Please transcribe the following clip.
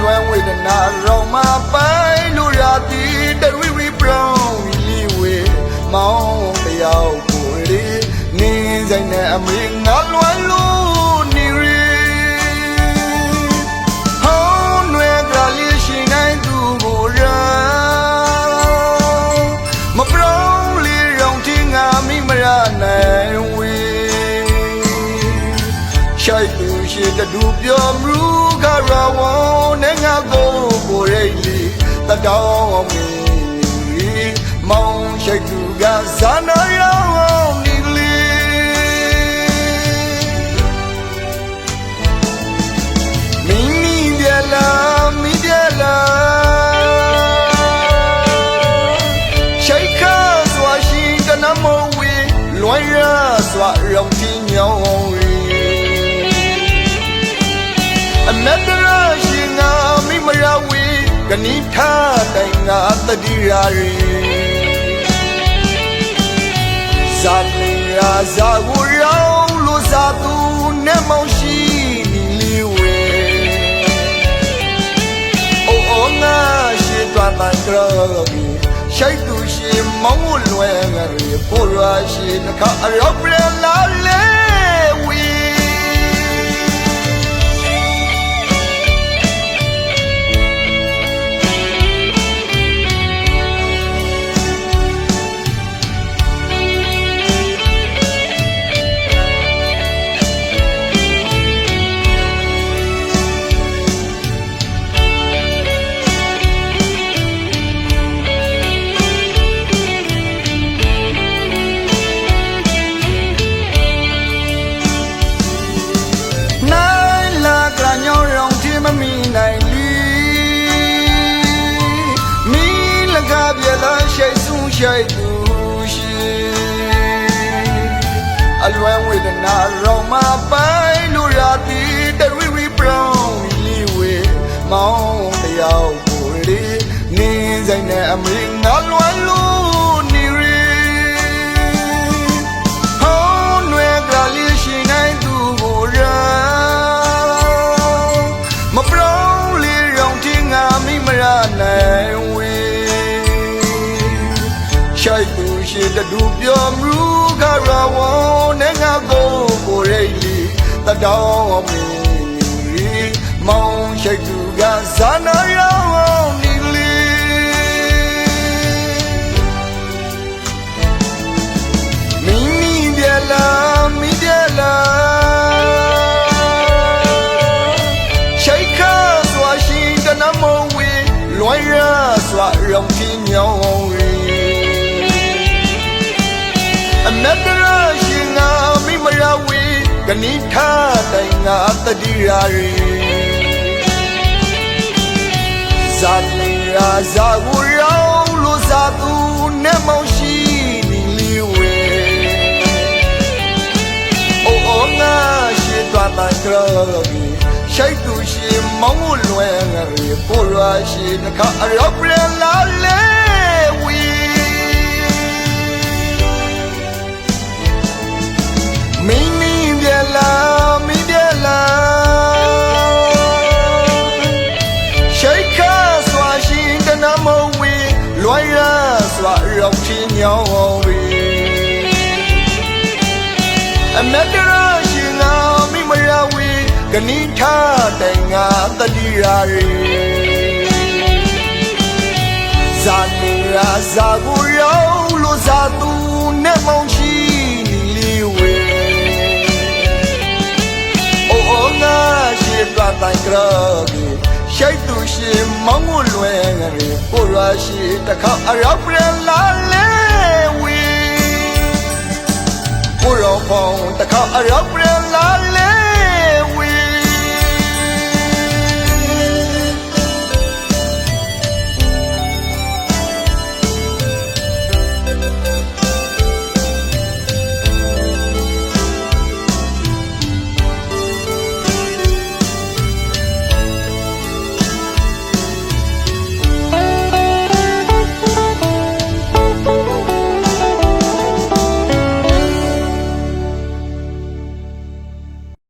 လွမ်းဝေဒနာရောင်မပိုင်လို့ရသည်တရီရီဘရောင်းလီဝေမောင်းတယောက်ကိုလေနင်းဆိုင်နဲ့အမေငါလွမ်းလို့နေရီဟောင်းနွယ်ကလေးရှင်နိုင်သူကိုရမပရောင်းလေးရောင်ချင်းငါမိမရနိုင်ဝေရှိုက်သူရှိတတူပြောမရူ ကရဝေါနဲ့ငါကိုကိုရိတ်လီတတောင်းမီမောင်ရှိုက်သူကဇာနာရော ကဏိထတိုင်ငါတတိရာရီဇာတိရာဇာကိုရောင်းလို့ဇာသူနဲ့မောင်ရှိနီလီဝေအိုအိုငါရှိသွားတန်ကြပြီရှိုက်သူရှင်မောင်းကိုလွယ်ငါရီပေါ်ရရှိတခါအရောက်ပြလာလေ ရှိတ်သူရှိအလွမ်းဝေဒနာရောင်မပိုင်လို့ရသည်တရီရီဘရောင်းလီဝေမောင်းတယောက်ကိုလေနင်းဆိုင်နဲ့အမေငါလွမ်းလို့ ရှိတတူပြောမရူကရဝေါနဲ့ငါကိုကိုရိတ်လီတတောင်းမီမောင်ရှိုက်သူကဇာနာရောင်းနီကလေးမိမိပြလာမိပြလာရှိတ်ခါစွာရှိတနမဝေလွိုင်းရစွာရောင်ချင်းညောင်း နတ္တရရှင်ငါမိမရဝေကဏိထတိုင်ငါတတိရာရီဇာတိရာဇာကိုရောင်းလို့ဇာသူနဲ့မောင်ရှိနီလီဝေအိုအိုငါရှိသွားတန်ကြပြီရှိုက်သူရှိမောင်းကိုလွယ်ငရီကိုရရှိတခါအရောက်ပြလာလေ လွယ်ရစွာရောက်ချင်းညောင်းဝီအမတရရှင်ငါမိမရဝေကဏိထတိုင်ငါတတိရာရီဇာနေရာဇာကိုရောက်လို့ဇာသူနဲ့မောင်ရှိနီလီဝေအိုအိုငါရှိသွားတိုင်ကြပြီ ရှိတ်သူရှင်မောင်းကိုလွယ်ငရီကိုရရှိတခါအရောက်ပြန်လာလေဝေကိုရောဖောင်းတခါအရောက်ပြ